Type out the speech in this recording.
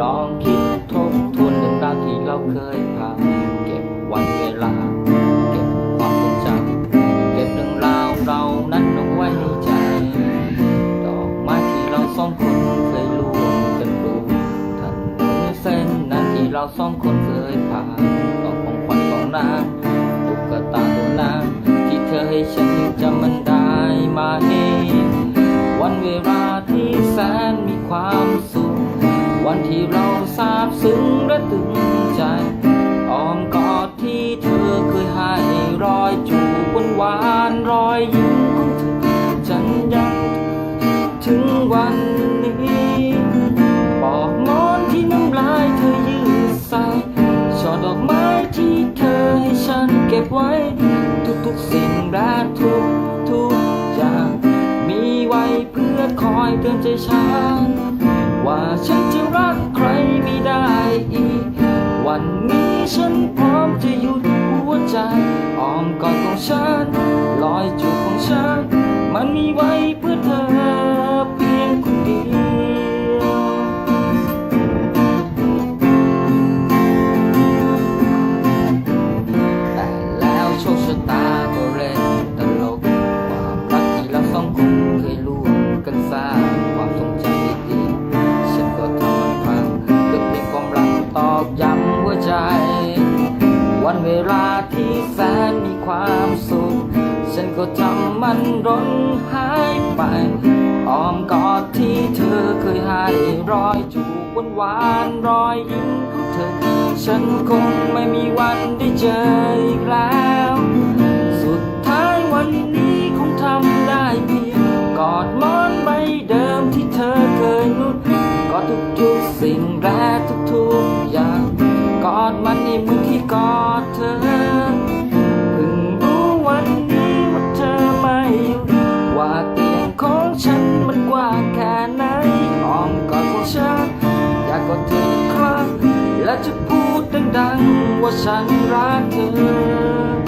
ลองคิดทบทวนเรื่องราวที่เราเคยผ่านเก็บวันเวลา เก็บความทรงจำเก็บเรื่องราวเรานั้นเอาไว้ในใจ ดอกไม้ที่เราสองคนเคยร่วมกันปลูกถนนเส้นนั้นที่เราสองคนเคยผ่านดอกของขวัญของนางตุ๊กตาตัวนางที่เธอให้ฉันยังจำมันได้ไหมวันเวลาที่แสนมีความสุข วันที่เราซาบซึ้งและตึงใจอ้อมกอดที่เธอเคยให้รอยจูบหวานรอยยิ้มของเธอฉันยังถึงวันนี้ปอกหมอนที่น้ำลายเธอยืดใส่ช่อดอกไม้ที่เธอให้ฉันเก็บไว้ ทุกๆสิ่งและทุกทุกๆอย่าง มีไว้เพื่อคอยเตือนใจฉัน ว่าฉันจะรักใครไม่ได้อีก วันนี้ฉันพร้อมจะหยุดหัวใจอ้อมกอดของฉันรอยจูบของฉัน มันมีไว้เพื่อเธอเพียงคนเดียวแต่แล้วโชคชะตาก็ ใจ วันเวลาที่แสนมีความสุข ฉันก็ทำมันร้นหายไปอ้อมกอดที่เธอเคยให้รอยจูบหวานๆรอยยิ้มของเธอ ฉันคงไม่มีวันได้เจออีกแล้ว สุดท้ายวันนี้คงทำได้เพียงกอดมอนใบเดิมที่เธอเคยนุ่นกอดทุกๆสิ่งและทุกๆอย่าง มันในมือที่กอดเธอเพิ่งรู้วันนี้ว่าเธอไม่อยู่ว่าเตียงของฉันมันกว้างแค่ไหนอ้อมกอดของฉันอยากกอดเธอครั้งและจะพูดดังๆว่าฉันรักเธอ